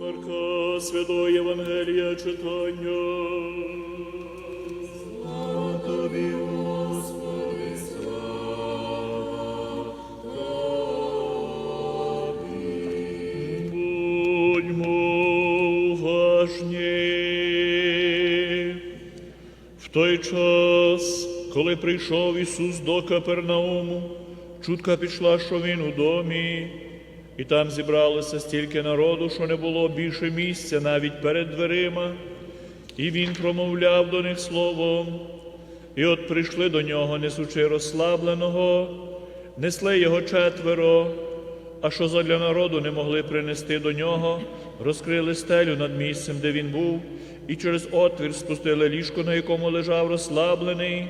Марка Святого Євангелія читання. Слава тобі, Господи, слава Будьмо уважні. В той час, коли прийшов Ісус до Капернауму, чутка пішла, що Він у домі, і там зібралося стільки народу, що не було більше місця навіть перед дверима, і Він промовляв до них словом. І от прийшли до нього, несучи розслабленого, несли його четверо, а що задля народу не могли принести до нього, розкрили стелю над місцем, де він був, і через отвір спустили ліжко, на якому лежав розслаблений.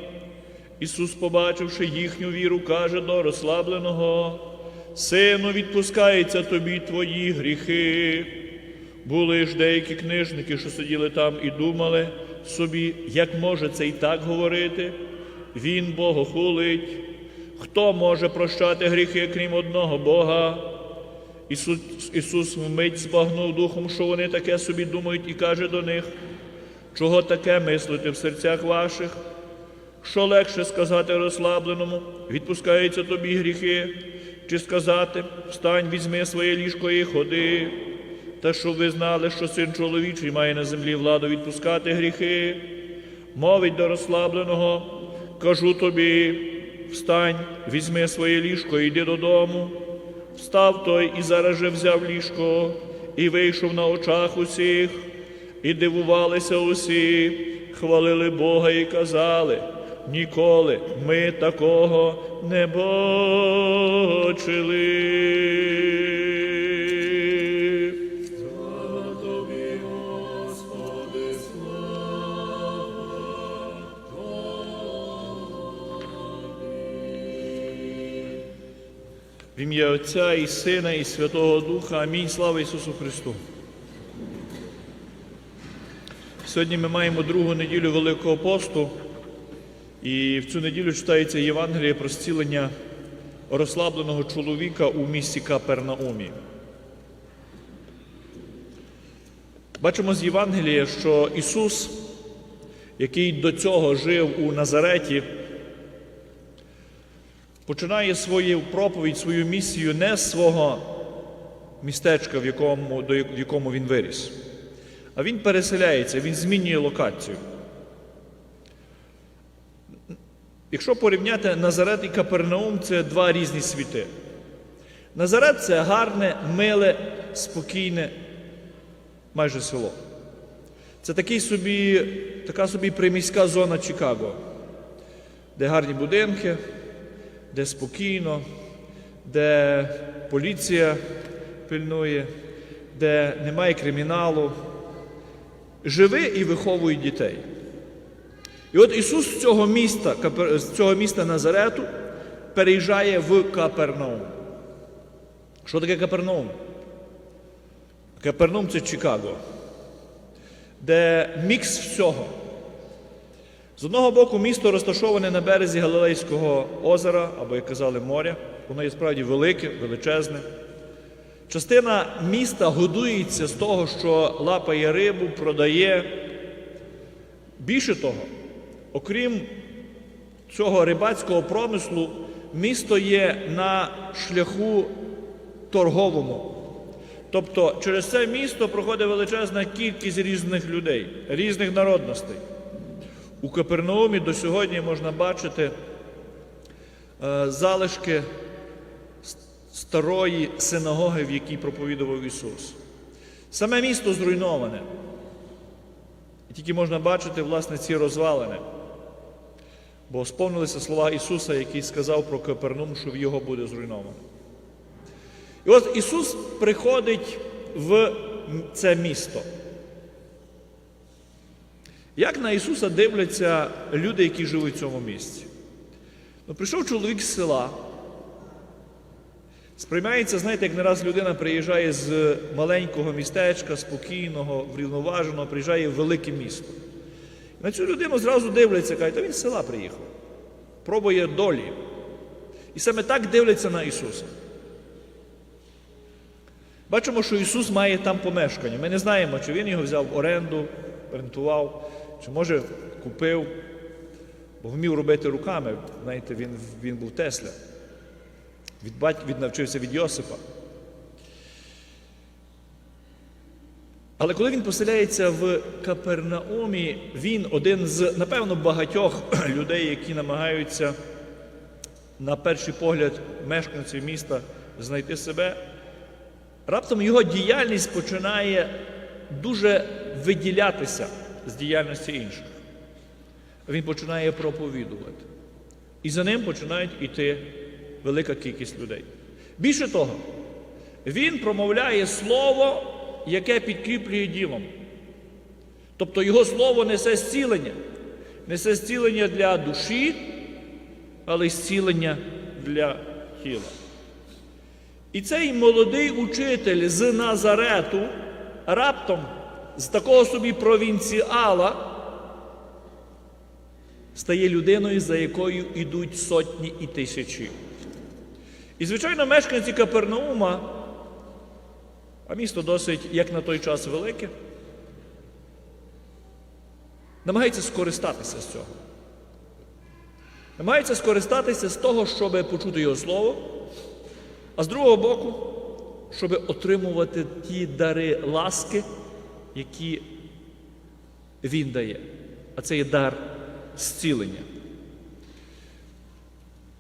Ісус, побачивши їхню віру, каже до розслабленого: Сину, відпускається тобі твої гріхи. Були ж деякі книжники, що сиділи там і думали собі, як може це і так говорити. Він богохулить. Хто може прощати гріхи, крім одного Бога? Ісус, Ісус вмить збагнув духом, що вони таке собі думають, і каже до них, чого таке мислите в серцях ваших? Що легше сказати розслабленому, відпускаються тобі гріхи, чи сказати, встань, візьми своє ліжко і ходи. Та щоб ви знали, що син чоловічий має на землі владу відпускати гріхи, мовить до розслабленого, кажу тобі, встань, візьми своє ліжко і йди додому. Встав той і зараз же взяв ліжко, і вийшов на очах усіх, і дивувалися усі, хвалили Бога і казали, ніколи ми такого не бачили. Господи, слава В ім'я Отця і Сина, і Святого Духа. Амінь. Слава Ісусу Христу. Сьогодні ми маємо другу неділю Великого посту, і в цю неділю читається Євангеліє про зцілення розслабленого чоловіка у місті Капернаумі. Бачимо з Євангелія, що Ісус, який до цього жив у Назареті, починає свою проповідь, свою місію не з свого містечка, в якому, в якому він виріс, а він переселяється, він змінює локацію. Якщо порівняти Назарет і Капернаум, це два різні світи. Назарет це гарне, миле, спокійне, майже село. Це такий собі, така собі приміська зона Чикаго, де гарні будинки, де спокійно, де поліція пильнує, де немає криміналу. Живи і виховуй дітей. І от Ісус з цього міста, з цього міста Назарету переїжджає в Капернаум. Що таке Капернаум? Капернаум це Чикаго, де мікс всього. З одного боку, місто розташоване на березі Галилейського озера, або, як казали, моря. Воно є справді велике, величезне. Частина міста годується з того, що лапає рибу, продає. Більше того, окрім цього рибацького промислу, місто є на шляху торговому. Тобто через це місто проходить величезна кількість різних людей, різних народностей. У Капернаумі до сьогодні можна бачити е, залишки старої синагоги, в якій проповідував Ісус. Саме місто зруйноване. І тільки можна бачити, власне, ці розвалини. Бо сповнилися слова Ісуса, який сказав про Капернаум, що в його буде зруйновано. І от Ісус приходить в це місто. Як на Ісуса дивляться люди, які живуть в цьому місці? Ну, прийшов чоловік з села. Сприймається, знаєте, як не раз людина приїжджає з маленького містечка, спокійного, врівноваженого, приїжджає в велике місто. На цю людину зразу дивляться, кажуть, та він з села приїхав. Пробує долі. І саме так дивляться на Ісуса. Бачимо, що Ісус має там помешкання. Ми не знаємо, чи Він його взяв в оренду, рентував, чи може купив, бо вмів робити руками. Знаєте, він, він був Тесля. Від батька він навчився від Йосипа. Але коли він поселяється в Капернаумі, він один з, напевно, багатьох людей, які намагаються на перший погляд мешканців міста знайти себе, раптом його діяльність починає дуже виділятися з діяльності інших. Він починає проповідувати. І за ним починають йти велика кількість людей. Більше того, він промовляє слово, яке підкріплює ділом. Тобто його слово несе зцілення, несе зцілення для душі, але зцілення для тіла. І цей молодий учитель з Назарету раптом з такого собі провінціала стає людиною, за якою йдуть сотні і тисячі. І, звичайно, мешканці Капернаума, а місто досить, як на той час, велике, намагаються скористатися з цього. Намагаються скористатися з того, щоб почути його слово, а з другого боку, щоб отримувати ті дари ласки, які він дає. А це є дар зцілення.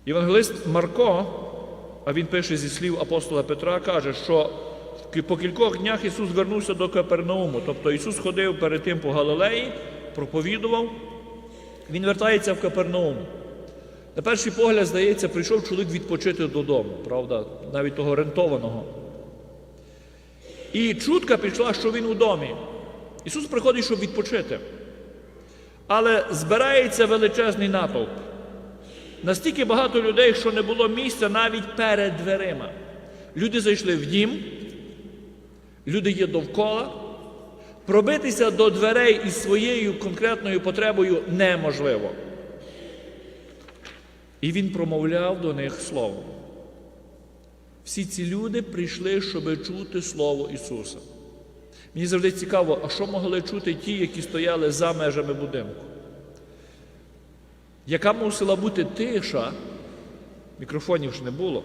Євангелист Марко, а він пише зі слів апостола Петра, каже, що по кількох днях Ісус вернувся до Капернауму. Тобто Ісус ходив перед тим по Галилеї, проповідував, Він вертається в Капернаум. На перший погляд, здається, прийшов чоловік відпочити додому, правда, навіть того рентованого. І чутка пішла, що він у домі. Ісус приходить, щоб відпочити. Але збирається величезний натовп. Настільки багато людей, що не було місця навіть перед дверима. Люди зайшли в дім, люди є довкола. Пробитися до дверей із своєю конкретною потребою неможливо. І він промовляв до них словом. Всі ці люди прийшли, щоб чути Слово Ісуса. Мені завжди цікаво, а що могли чути ті, які стояли за межами будинку? Яка мусила бути тиша, мікрофонів ж не було.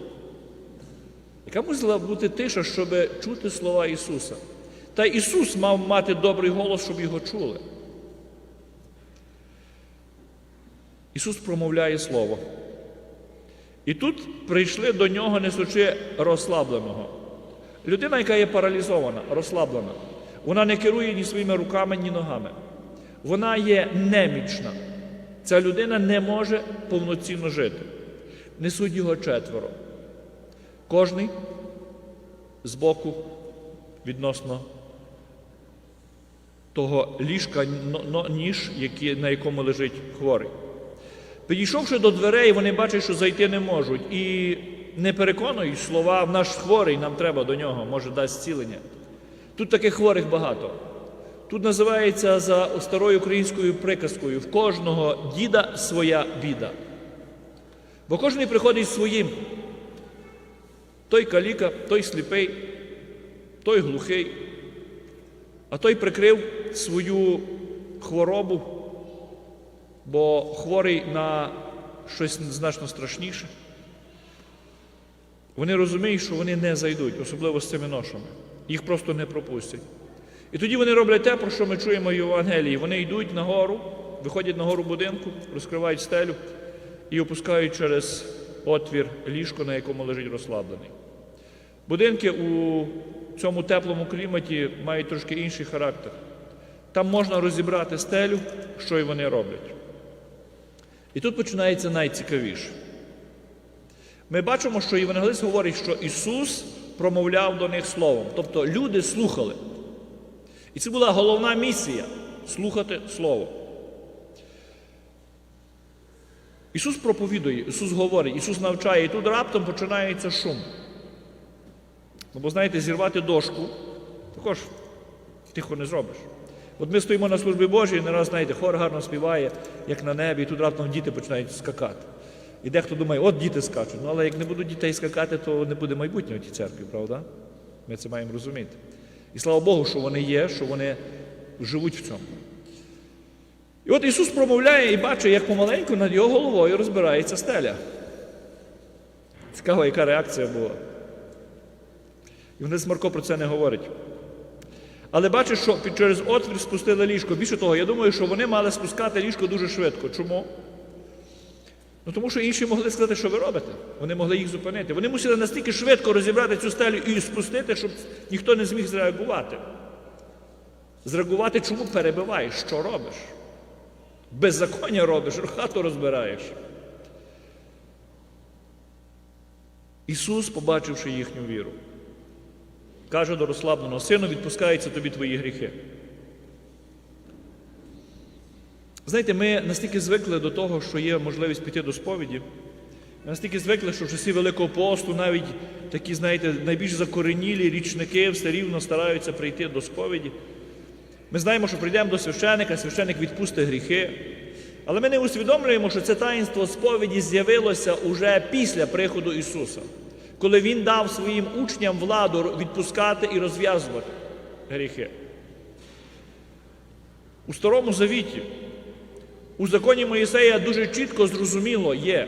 Яка мусила бути тиша, щоб чути слова Ісуса? Та Ісус мав мати добрий голос, щоб його чули. Ісус промовляє Слово. І тут прийшли до нього, несучи розслабленого. Людина, яка є паралізована, розслаблена, вона не керує ні своїми руками, ні ногами. Вона є немічна. Ця людина не може повноцінно жити. Несуть його четверо. Кожний з боку відносно того ліжка, ніж, на якому лежить хворий. Підійшовши до дверей, вони бачать, що зайти не можуть. І не переконують слова, в наш хворий, нам треба до нього, може дасть зцілення. Тут таких хворих багато. Тут називається за старою українською приказкою: в кожного діда своя біда. Бо кожен приходить своїм. Той каліка, той сліпий, той глухий, а той прикрив свою хворобу, бо хворий на щось значно страшніше. Вони розуміють, що вони не зайдуть, особливо з цими ношами. Їх просто не пропустять. І тоді вони роблять те, про що ми чуємо в Євангелії. Вони йдуть на гору, виходять на гору будинку, розкривають стелю і опускають через отвір ліжко, на якому лежить розслаблений. Будинки у цьому теплому кліматі мають трошки інший характер. Там можна розібрати стелю, що й вони роблять. І тут починається найцікавіше. Ми бачимо, що Євангелист говорить, що Ісус промовляв до них словом. Тобто люди слухали. І це була головна місія слухати Слово. Ісус проповідує, Ісус говорить, Ісус навчає, і тут раптом починається шум. Ну, бо знаєте, зірвати дошку також тихо не зробиш. От ми стоїмо на службі Божій, і не раз, знаєте, хор гарно співає, як на небі, і тут раптом діти починають скакати. І дехто думає, от діти скачуть. Ну але як не будуть дітей скакати, то не буде майбутнього тій церкві, правда? Ми це маємо розуміти. І слава Богу, що вони є, що вони живуть в цьому. І от Ісус промовляє і бачить, як помаленьку над його головою розбирається стеля. Цікаво, яка реакція була. І вони Марко про це не говорить. Але бачиш, що через отвір спустили ліжко. Більше того, я думаю, що вони мали спускати ліжко дуже швидко. Чому? Ну тому що інші могли сказати, що ви робите. Вони могли їх зупинити. Вони мусили настільки швидко розібрати цю стелю і спустити, щоб ніхто не зміг зреагувати. Зреагувати, чому перебиваєш, що робиш? Беззаконня робиш, хату розбираєш. Ісус, побачивши їхню віру, каже до розслабленого сину, відпускаються тобі твої гріхи. Знаєте, ми настільки звикли до того, що є можливість піти до сповіді. Ми настільки звикли, що в часі Великого посту навіть такі, знаєте, найбільш закоренілі річники все рівно стараються прийти до сповіді. Ми знаємо, що прийдемо до священика, священик відпустить гріхи. Але ми не усвідомлюємо, що це таїнство сповіді з'явилося уже після приходу Ісуса, коли Він дав своїм учням владу відпускати і розв'язувати гріхи. У Старому Завіті, у законі Моїсея дуже чітко зрозуміло є,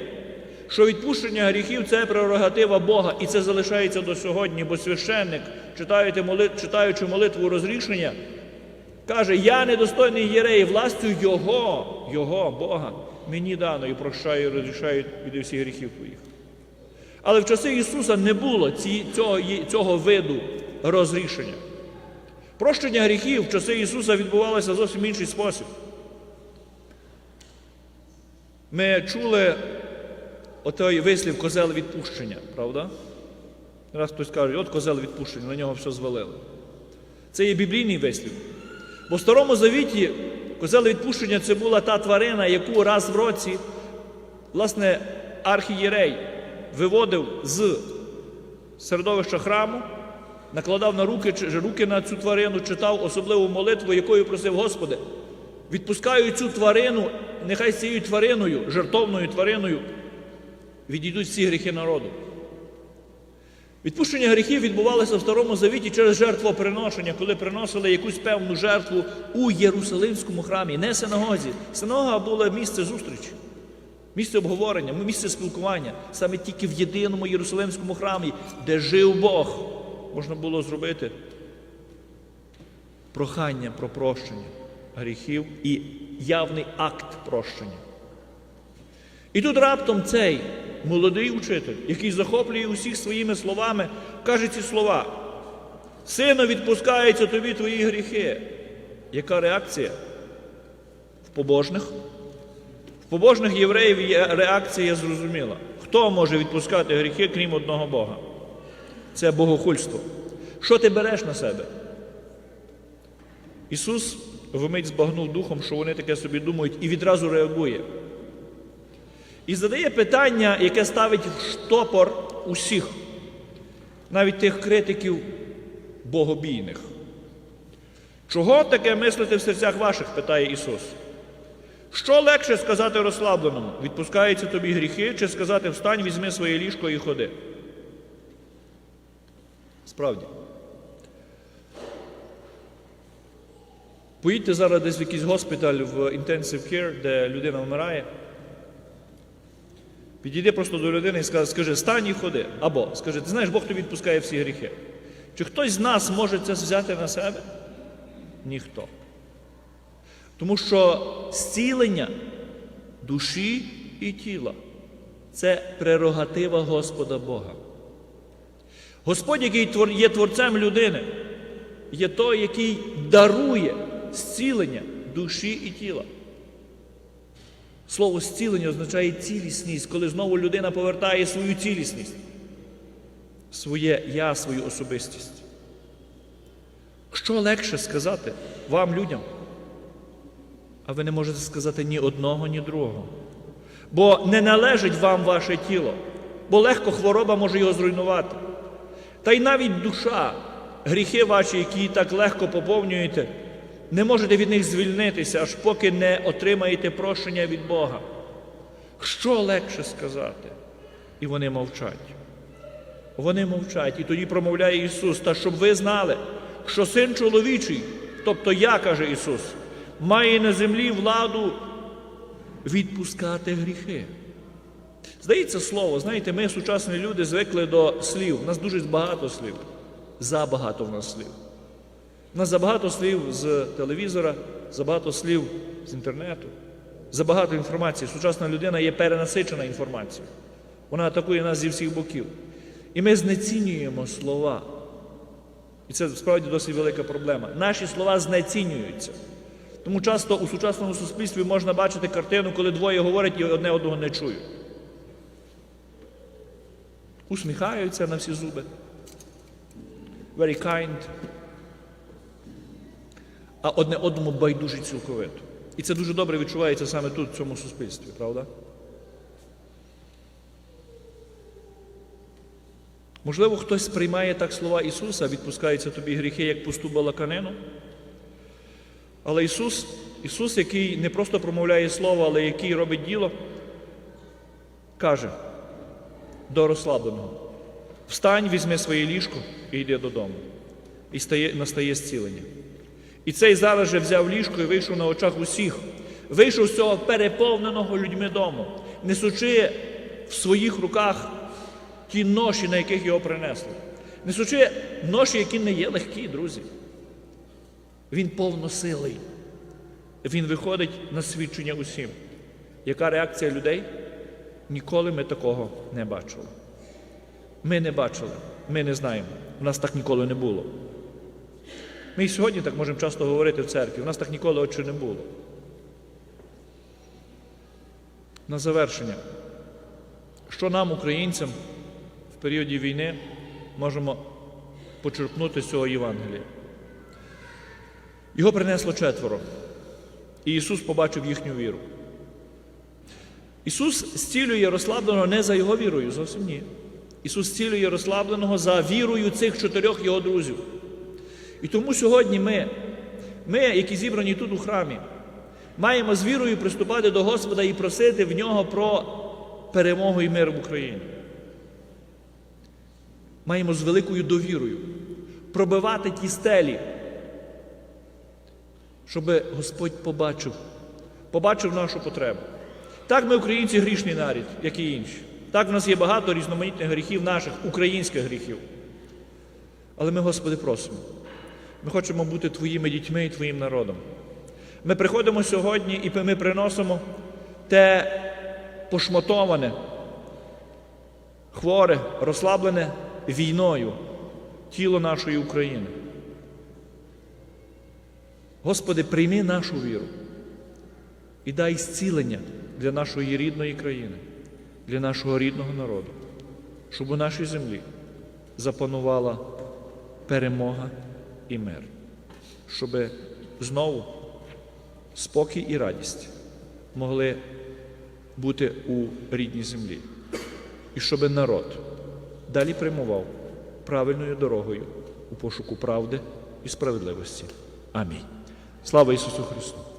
що відпущення гріхів це прерогатива Бога, і це залишається до сьогодні, бо священник, читаючи молитву, розрішення, Каже, я недостойний єрей, властю Його, Його, Бога, мені дано і прощаю, і розрішаю від всіх гріхів твоїх. Але в часи Ісуса не було ці, цього, цього виду розрішення. Прощення гріхів в часи Ісуса відбувалося зовсім інший спосіб. Ми чули отой вислів козел відпущення, правда? Раз хтось каже, от козел відпущення, на нього все звалили. Це є біблійний вислів. Бо в Старому Завіті козел відпущення це була та тварина, яку раз в році, власне, архієрей виводив з середовища храму, накладав на руки, руки на цю тварину, читав особливу молитву, якою просив Господи, відпускаю цю тварину, нехай з цією твариною, жертовною твариною, відійдуть всі гріхи народу. Відпущення гріхів відбувалося в Старому Завіті через жертвоприношення, коли приносили якусь певну жертву у Єрусалимському храмі, не синагозі. Синагога була місце зустрічі, місце обговорення, місце спілкування. Саме тільки в єдиному Єрусалимському храмі, де жив Бог, можна було зробити прохання про прощення гріхів і явний акт прощення. І тут раптом цей молодий учитель, який захоплює усіх своїми словами, каже ці слова. Сину, відпускаються тобі твої гріхи. Яка реакція? В побожних? В побожних євреїв є реакція зрозуміла. Хто може відпускати гріхи, крім одного Бога? Це богохульство. Що ти береш на себе? Ісус вмить збагнув духом, що вони таке собі думають, і відразу реагує. І задає питання, яке ставить в штопор усіх, навіть тих критиків богобійних. Чого таке мислити в серцях ваших? питає Ісус. Що легше сказати розслабленому? Відпускаються тобі гріхи, чи сказати встань, візьми своє ліжко і ходи? Справді. Поїдьте зараз десь в якийсь госпіталь в Intensive Care, де людина вмирає. Підійди просто до людини і скажи, скажи, стань і ходи. Або скажи, ти знаєш, Бог тобі відпускає всі гріхи. Чи хтось з нас може це взяти на себе? Ніхто. Тому що зцілення душі і тіла це прерогатива Господа Бога. Господь, який є творцем людини, є той, який дарує зцілення душі і тіла. Слово зцілення означає цілісність, коли знову людина повертає свою цілісність, своє я, свою особистість. Що легше сказати вам, людям? А ви не можете сказати ні одного, ні другого. Бо не належить вам ваше тіло, бо легко хвороба може його зруйнувати. Та й навіть душа, гріхи ваші, які так легко поповнюєте, не можете від них звільнитися, аж поки не отримаєте прощення від Бога. Що легше сказати? І вони мовчать. Вони мовчать. І тоді промовляє Ісус, та щоб ви знали, що син чоловічий, тобто я, каже Ісус, має на землі владу відпускати гріхи. Здається слово, знаєте, ми, сучасні люди, звикли до слів. У нас дуже багато слів. Забагато в нас слів. Нас забагато слів з телевізора, забагато слів з інтернету, забагато інформації. Сучасна людина є перенасичена інформацією. Вона атакує нас зі всіх боків. І ми знецінюємо слова. І це справді досить велика проблема. Наші слова знецінюються. Тому часто у сучасному суспільстві можна бачити картину, коли двоє говорять і одне одного не чують. Усміхаються на всі зуби. Very kind. А одне одному байдужі цілковито. І це дуже добре відчувається саме тут, в цьому суспільстві, правда? Можливо, хтось сприймає так слова Ісуса, відпускаються тобі гріхи, як пусту балаканину. Але Ісус, Ісус, який не просто промовляє Слово, але який робить діло, каже до розслабленого: Встань, візьми своє ліжко і йди додому. І стає, настає зцілення. І цей зараз же взяв ліжко і вийшов на очах усіх, вийшов з цього переповненого людьми дому, несучи в своїх руках ті ноші, на яких його принесли. Несучи ноші, які не є легкі, друзі. Він повносилий. Він виходить на свідчення усім. Яка реакція людей? Ніколи ми такого не бачили. Ми не бачили, ми не знаємо. У нас так ніколи не було. Ми і сьогодні так можемо часто говорити в церкві. У нас так ніколи очі не було. На завершення. Що нам, українцям, в періоді війни можемо почерпнути з цього Євангелія? Його принесло четверо. І Ісус побачив їхню віру. Ісус зцілює розслабленого не за його вірою, зовсім ні. Ісус зцілює розслабленого за вірою цих чотирьох його друзів. І тому сьогодні ми, ми, які зібрані тут у храмі, маємо з вірою приступати до Господа і просити в нього про перемогу і мир в Україні. Маємо з великою довірою пробивати ті стелі, щоб Господь побачив, побачив нашу потребу. Так ми, українці, грішний нарід, як і інші. Так в нас є багато різноманітних гріхів наших, українських гріхів. Але ми, Господи, просимо. Ми хочемо бути Твоїми дітьми і Твоїм народом. Ми приходимо сьогодні і ми приносимо те пошмотоване, хворе, розслаблене війною тіло нашої України. Господи, прийми нашу віру і дай зцілення для нашої рідної країни, для нашого рідного народу, щоб у нашій землі запанувала перемога і мир, щоб знову спокій і радість могли бути у рідній землі, і щоб народ далі прямував правильною дорогою у пошуку правди і справедливості. Амінь. Слава Ісусу Христу!